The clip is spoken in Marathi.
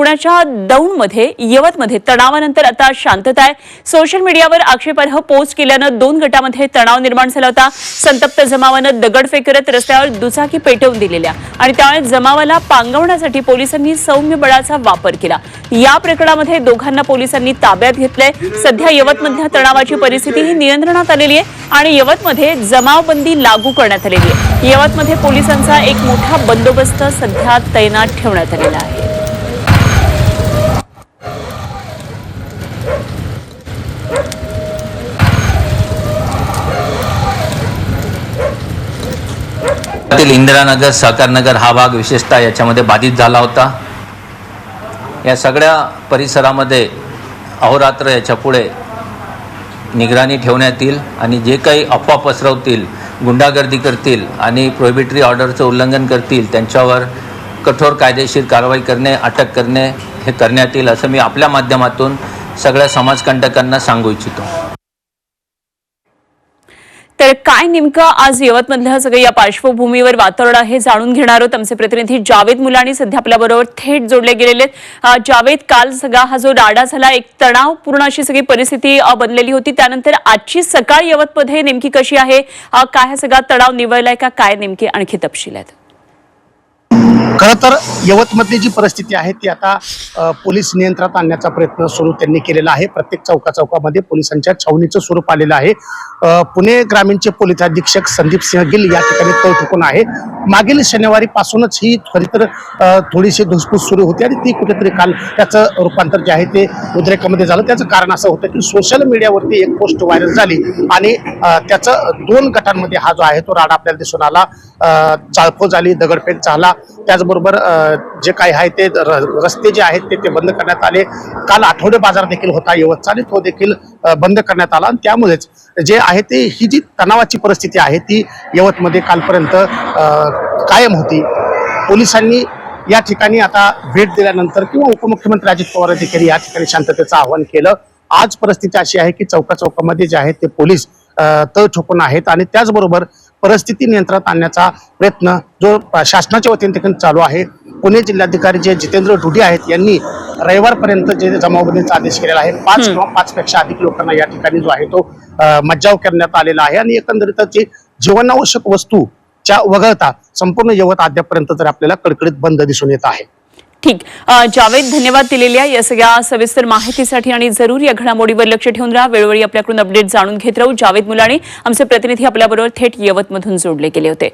पुण्याच्या दौंडमध्ये यवतमध्ये तणावानंतर आता शांतता आहे. सोशल मीडियावर आक्षेपार्ह पोस्ट केल्यानं दोन गटामध्ये तणाव निर्माण झाला होता. संतप्त जमावानं दगडफेक करत रस्त्यावर दुचाकी पेटवून दिलेल्या आणि त्यामुळे जमावाला पांगवण्यासाठी पोलिसांनी सौम्य बळाचा वापर केला. या प्रकरणामध्ये दोघांना पोलिसांनी ताब्यात घेतलंय. सध्या यवतमधल्या तणावाची परिस्थिती ही नियंत्रणात आलेली आहे आणि यवतमध्ये जमावबंदी लागू करण्यात आलेली आहे. यवतमध्ये पोलिसांचा एक मोठा बंदोबस्त सध्या तैनात ठेवण्यात आलेला आहे. त्यातील इंदिरानगर सहकारनगर हा भाग विशेषतः याच्यामध्ये बाधित झाला होता. या सगळ्या परिसरामध्ये अहोरात्र याच्यापुढे निगराणी ठेवण्यात येईल आणि जे काही अफवा पसरवतील गुंडागर्दी करतील आणि प्रोहिबिटरी ऑर्डरचं उल्लंघन करतील त्यांच्यावर कठोर कायदेशीर कारवाई करणे अटक करणे हे करण्यात येईल असं मी आपल्या माध्यमातून सगळ्या समाजकंटकांना सांगू इच्छितो. तर काय नेमकं आज यवतमधल्या सगळं या पार्श्वभूमीवर वातावरण आहे जाणून घेणार आहोत आमचे प्रतिनिधी जावेद मुलाणी सध्या आपल्याबरोबर थेट जोडले गेलेले आहेत. जावेद काल सगळा हा जो राडा झाला एक तणावपूर्ण अशी सगळी परिस्थिती बनलेली होती. त्यानंतर आजची सकाळ यवतमध्ये नेमकी कशी आहे? काय हा सगळा तणाव निवळलाय का? काय नेमके आणखी तपशील आहेत? खरं तर यवतमधली जी परिस्थिती आहे ती आता पोलीस नियंत्रणात आणण्याचा प्रयत्न सुरू त्यांनी केलेला आहे. प्रत्येक चौका चौकामध्ये पोलिसांच्या छावणीचं स्वरूप आलेलं आहे. पुणे ग्रामीणचे पोलीस अधीक्षक संदीप सिंह गिल या ठिकाणी तळ ठोकून आहे. मागील शनिवारी पासूनच ही खरी तर थोडीशी धुसफूस सुरू होती आणि ती कुठेतरी काल त्याचं रूपांतर जे आहे ते उद्रेकामध्ये झालं. त्याचं कारण असं होतं की सोशल मीडियावरती एक पोस्ट व्हायरल झाली आणि त्याचं दोन गटांमध्ये हा जो आहे तो राडा आपल्याला दिसून आला. चाळफो झाली दगडफेक झाला. त्याचबरोबर जे काही आहे ते र- रस्ते जे आहेत ते ते बंद करण्यात आले. काल आठवडे बाजार देखील होता यवतचा आणि तो देखील बंद करण्यात आला. आणि त्यामुळेच जे आहे ते ही जी तणावाची परिस्थिती आहे ती यवतमध्ये कालपर्यंत कायम होती. पोलिसांनी या ठिकाणी आता भेट दिल्यानंतर किंवा उपमुख्यमंत्री अजित पवार देखील या ठिकाणी शांततेचं आवाहन केलं. आज परिस्थिती अशी आहे की चौका चौकामध्ये जे आहेत ते पोलीस तळ ठोकून आहेत. आणि त्याचबरोबर परिस्थिती नियंत्रणात आणण्याचा प्रयत्न जो शासनाच्या वतीने चालू आहे. पुणे जिल्हाधिकारी जे जितेंद्र ढुडी आहेत यांनी रविवारपर्यंत जे जमावबंदीचा आदेश केलेला आहे पाच किंवा पाच पेक्षा अधिक लोकांना या ठिकाणी जो आहे तो मज्जाव करण्यात आलेला आहे. आणि एकंदरीतच जी जीवनावश्यक वस्तू च्या वगळता संपूर्ण यवत अद्यापर्यंत तर आपल्याला कडकडीत बंद दिसून येत आहे. ठीक. जावेद धन्यवाद दिलेल्या या सगळ्या सविस्तर माहितीसाठी आणि जरूर या घडामोडीवर लक्ष ठेवून राहा. वेळोवेळी आपल्याकडून अपडेट जाणून घेत राहू. जावेद मुलाने आमचे प्रतिनिधी आपल्याबरोबर थेट यवतमधून जोडले गेले होते.